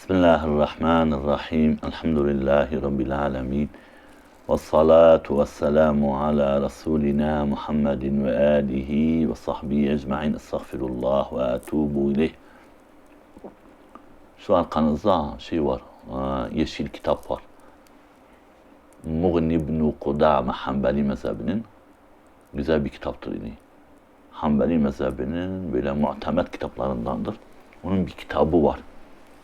Bismillahirrahmanirrahim. Elhamdülillahi Rabbil alemin. Ve salatu ve selamu ala Resulina Muhammedin ve alihi ve sahbihi ecma'in. Estağfirullah ve etubu ileyh. Şu arkanızda şey var, e, yeşil kitap var. Mughni ibn Kudame Hanbeli mezhebinin güzel bir kitaptır yine. Hanbeli mezhebinin böyle muhtemet kitaplarındandır. Onun bir kitabı var.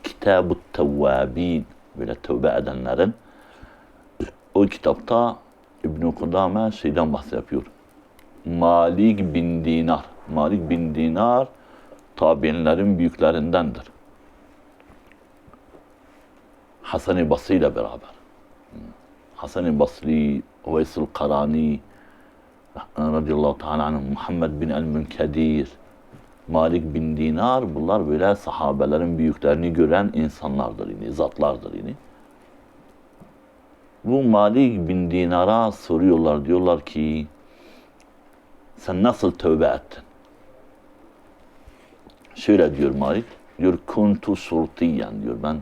Kitab-ı Tevvabin böyle tövbe edenlerin o kitapta İbn Kudame şeyden bahsediyor. Malik bin Dinar. Malik bin Dinar tabiinlerin büyüklerindendir. Hasan-ı Basri ile beraber. Hasan-ı Basri, Uveysel Karani, radıyallahu teala anh, Muhammed bin el-Münkedir, Malik bin Dinar bunlar böyle sahabelerin büyüklerini gören insanlardır yine, zatlardır yine. Bu Malik bin Dinar'a soruyorlar diyorlar ki sen nasıl tövbe ettin? Şöyle diyor Malik, diyor kuntu şurtiyen diyor ben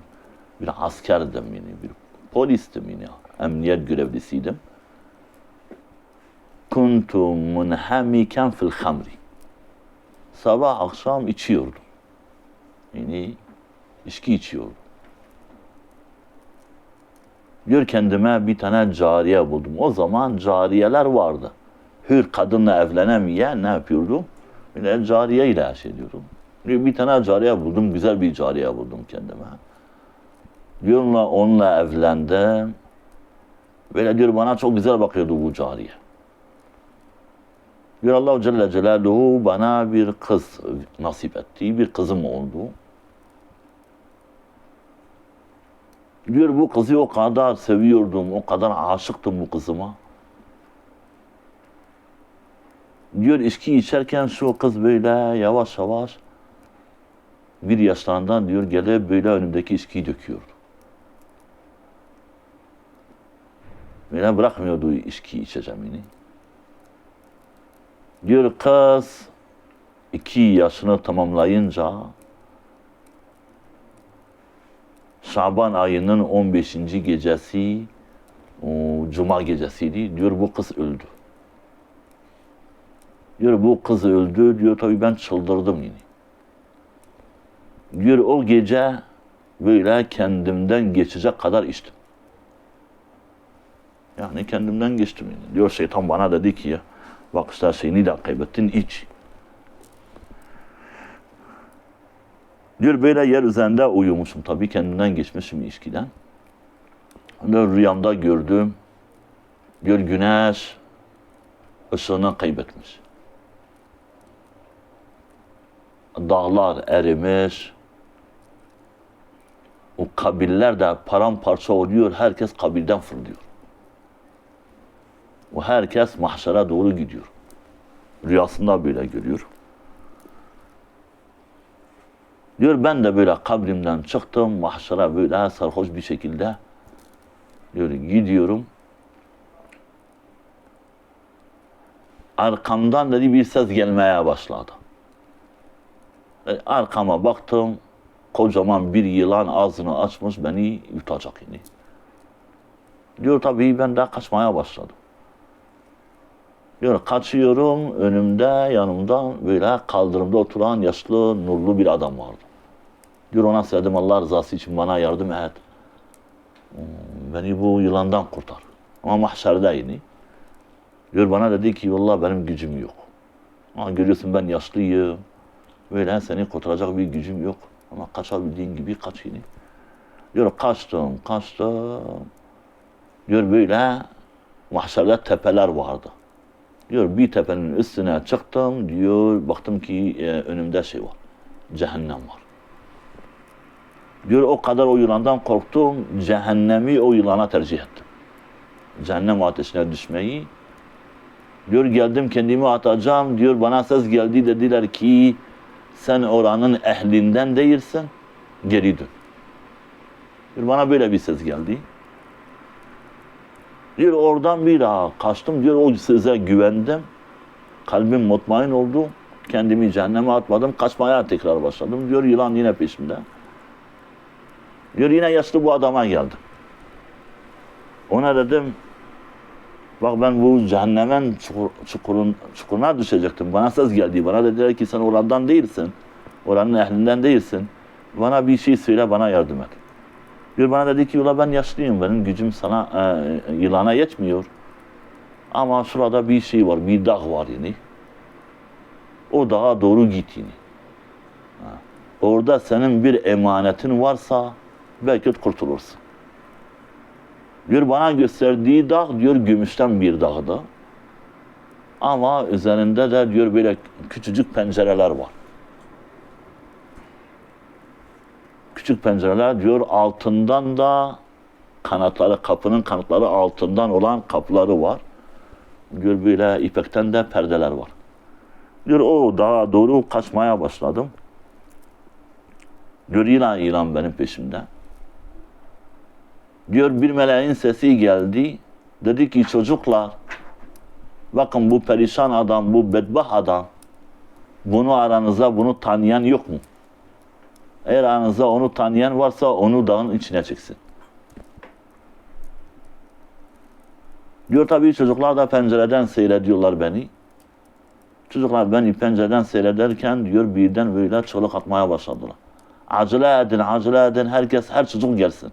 bir askerdim yine, bir polistim yine, emniyet görevlisiydim. Kuntu munhamiken fil hamri sabah akşam içiyordum. Yani içki içiyordum. Diyor kendime bir tane cariye buldum. O zaman cariyeler vardı. Hür kadınla evlenemeyen ne yapıyordum? Böyle cariye ile şey diyordum. Diyor, bir tane cariye buldum, güzel bir cariye buldum kendime. Diyorla onunla evlendim. Böyle diyor bana çok güzel bakıyordu bu cariye. Diyor Allah Celle Celaluhu bana bir kız nasip etti. Bir kızım oldu. Diyor bu kızı o kadar seviyordum, o kadar aşıktım bu kızıma. Diyor içki içerken şu kız böyle yavaş yavaş bir yaşlarından diyor gelip böyle önümdeki içkiyi döküyordu. Böyle bırakmıyordu içki içeceğim yine. Diyor kız iki yaşını tamamlayınca Şaban ayının 15. gecesi Cuma gecesiydi. Diyor bu kız öldü. Diyor bu kız öldü. Diyor tabii ben çıldırdım yine. Diyor o gece böyle kendimden geçecek kadar içtim. Yani kendimden geçtim yine. Diyor şeytan bana dedi ki ya İşte seni de kaybettin iç. Diyor böyle yer üzerinde uyumuşum. Tabii kendimden geçmişim içkiden. Diyor rüyamda gördüm. Diyor güneş ışığını kaybetmiş. Dağlar erimiş. O kabiller de paramparça oluyor. Herkes kabilden fırlıyor. O herkes mahşere doğru gidiyor. Rüyasında böyle görüyor. Diyor ben de böyle kabrimden çıktım mahşere böyle sarhoş bir şekilde diyor gidiyorum. Arkamdan dedi bir ses gelmeye başladı. E, arkama baktım kocaman bir yılan ağzını açmış beni yutacak yine. Diyor tabii ben de kaçmaya başladım. Diyor kaçıyorum önümde yanımda böyle kaldırımda oturan yaşlı nurlu bir adam vardı. Diyor ona söyledim Allah rızası için bana yardım et. Beni bu yılandan kurtar. Ama mahşerde yine. Diyor bana dedi ki vallahi benim gücüm yok. Ama görüyorsun ben yaşlıyım. Böyle seni kurtaracak bir gücüm yok. Ama kaçabildiğin gibi kaç yine. Diyor kaçtım, kaçtım. Diyor böyle mahşerde tepeler vardı. Diyor bir tepenin üstüne çıktım diyor baktım ki e, önümde şey var. Cehennem var. Diyor o kadar o yılandan korktum. Cehennemi o yılana tercih ettim. Cehennem ateşine düşmeyi. Diyor geldim kendimi atacağım. Diyor bana ses geldi dediler ki sen oranın ehlinden değilsin. Geri dön. Diyor bana böyle bir ses geldi. Diyor oradan bir daha kaçtım. Diyor o size güvendim. Kalbim mutmain oldu. Kendimi cehenneme atmadım. Kaçmaya tekrar başladım. Diyor yılan yine peşimde. Diyor yine yaşlı bu adama geldim. Ona dedim bak ben bu cehennemin çukur, çukurun, çukuruna düşecektim. Bana ses geldi. Bana dediler ki sen oradan değilsin. Oranın ehlinden değilsin. Bana bir şey söyle bana yardım et. Diyor bana dedi ki ula ben yaşlıyım. Benim gücüm sana e, yılana yetmiyor. Ama şurada bir şey var. Bir dağ var yani. O dağa doğru git yine. Ha. Orada senin bir emanetin varsa belki kurtulursun. Diyor bana gösterdiği dağ diyor gümüşten bir dağdı. Ama üzerinde de diyor böyle küçücük pencereler var. Küçük pencereler diyor altından da kanatları kapının kanatları altından olan kapıları var. Diyor böyle ipekten de perdeler var. Diyor o dağa doğru kaçmaya başladım. Diyor yılan yılan benim peşimde. Diyor bir meleğin sesi geldi. Dedi ki çocuklar bakın bu perişan adam, bu bedbah adam bunu aranızda bunu tanıyan yok mu? Eğer aranızda onu tanıyan varsa onu dağın içine çeksin. Diyor tabii çocuklar da pencereden seyrediyorlar beni. Çocuklar beni pencereden seyrederken diyor birden böyle çığlık atmaya başladılar. Acele edin, acele edin, herkes, her çocuk gelsin.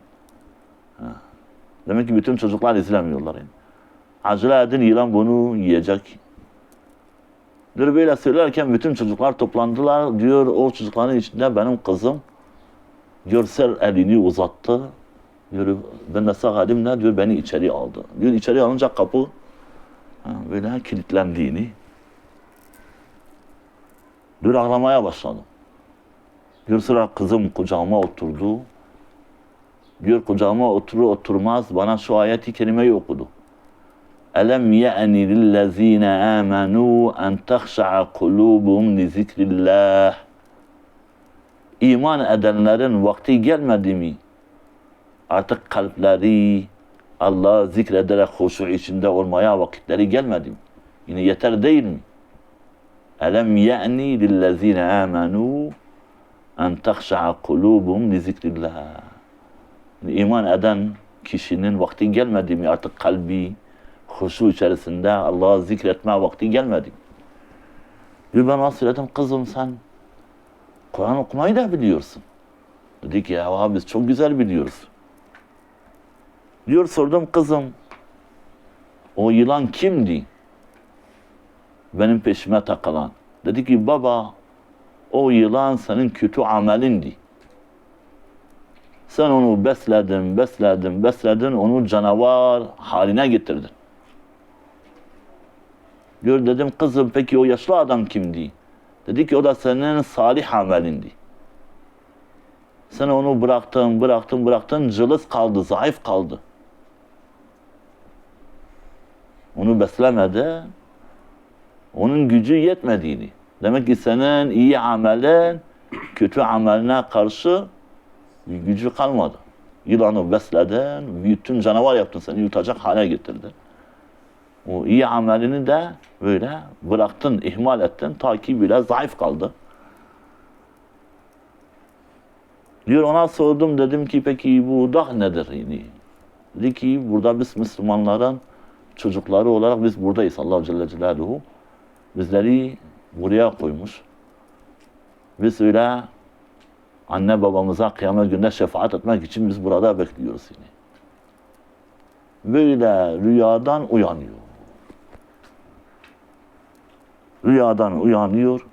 Ha. Demek ki bütün çocuklar izlemiyorlar yani. Acele edin, yılan bunu yiyecek. Böyle söylerken bütün çocuklar toplandılar. Diyor o çocukların içinde benim kızım ser elini uzattı. Diyor ben de sağ elimle diyor beni içeri aldı. Diyor içeri alınca kapı böyle kilitlendiğini. Diyor ağlamaya başladım. Diyor sıra kızım kucağıma oturdu. Diyor kucağıma oturur oturmaz bana şu ayeti kerimeyi okudu. Elem ye'ni lillezine amenu en tehşa'a kulubuhum li zikrillah. İman edenlerin vakti gelmedi mi? Artık kalpleri Allah zikrederek huşu içinde olmaya vakitleri gelmedi mi? Yine yeter değil mi? Elem ye'ni lillezine amenu en tehşa'a kulubuhum li zikrillah. İman eden kişinin vakti gelmedi mi? Artık kalbi huşu içerisinde Allah'ı zikretme vakti gelmedi. Diyor ben nasıl dedim kızım sen Kur'an okumayı da biliyorsun. Dedi ki ya biz çok güzel biliyoruz. Diyor sordum kızım o yılan kimdi? Benim peşime takılan. Dedi ki baba o yılan senin kötü amelindi. Sen onu besledin, besledin, besledin, onu canavar haline getirdin. Diyor dedim kızım peki o yaşlı adam kimdi? Dedi ki o da senin salih amelindi. Sen onu bıraktın, bıraktın, bıraktın, cılız kaldı, zayıf kaldı. Onu beslemedi, onun gücü yetmediğini. Demek ki senin iyi amelin kötü ameline karşı gücü kalmadı. Yılanı besledin, büyüttün, canavar yaptın, seni yutacak hale getirdin. O iyi amelini de böyle bıraktın, ihmal ettin ta ki bile zayıf kaldı. Diyor ona sordum dedim ki peki bu dağ nedir? Yani, dedi ki burada biz Müslümanların çocukları olarak biz buradayız Allah Celle Celaluhu. Bizleri buraya koymuş. Biz öyle anne babamıza kıyamet günde şefaat etmek için biz burada bekliyoruz yine. Böyle rüyadan uyanıyor. Rüyadan uyanıyor.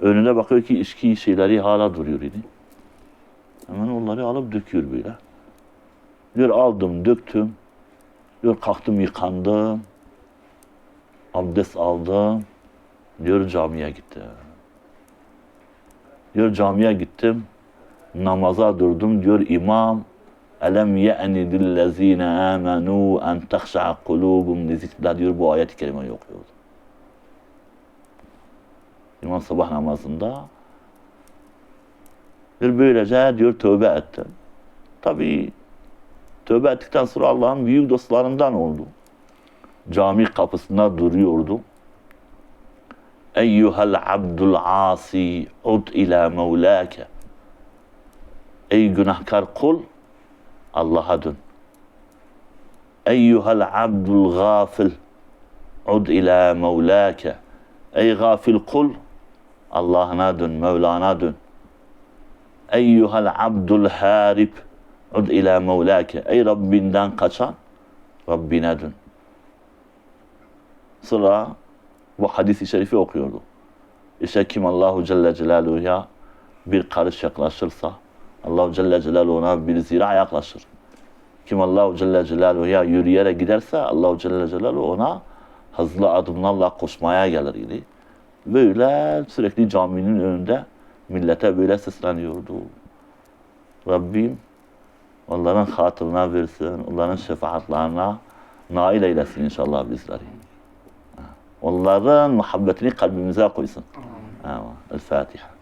Önüne bakıyor ki içki şeyleri hala duruyor idi. Hemen onları alıp döküyor böyle. Diyor aldım, döktüm. Diyor kalktım, yıkandım. Abdest aldım. Diyor camiye gittim. Diyor camiye gittim. Namaza durdum. Diyor imam Elem ye'ni lillezine amenu en tehşa'a kulubum li zikrillah diyor bu ayet-i kerimeyi okuyordu. İmam sabah namazında bir böylece diyor tövbe etti. Tabi tövbe ettikten sonra Allah'ın büyük dostlarından oldu. Cami kapısında duruyordu. Eyyuhel abdul asi ud ila mevlake. Ey günahkar kul Allah'a dön. Eyyuhel abdul gafil ud ila mevlake. Ey gafil kul Allah'ına dön, Mevlana dön. Eyyuhel abdul harib ud ila mevlake. Ey Rabbinden kaçan Rabbine dön. Sonra bu hadisi şerifi okuyordu. İşte kim Allahu Celle Celaluhu'ya bir karış yaklaşırsa Allahu Celle Celaluhu ona bir zira yaklaşır. Kim Allahu Celle Celaluhu'ya yürüyerek giderse Allahu Celle Celaluhu ona hızlı adımlarla koşmaya gelir idi. Böyle sürekli caminin önünde millete böyle sesleniyordu. Rabbim onların hatırına versin, onların şefaatlerine nail eylesin inşallah bizleri. Onların muhabbetini kalbimize koysun. Amin. El Fatiha.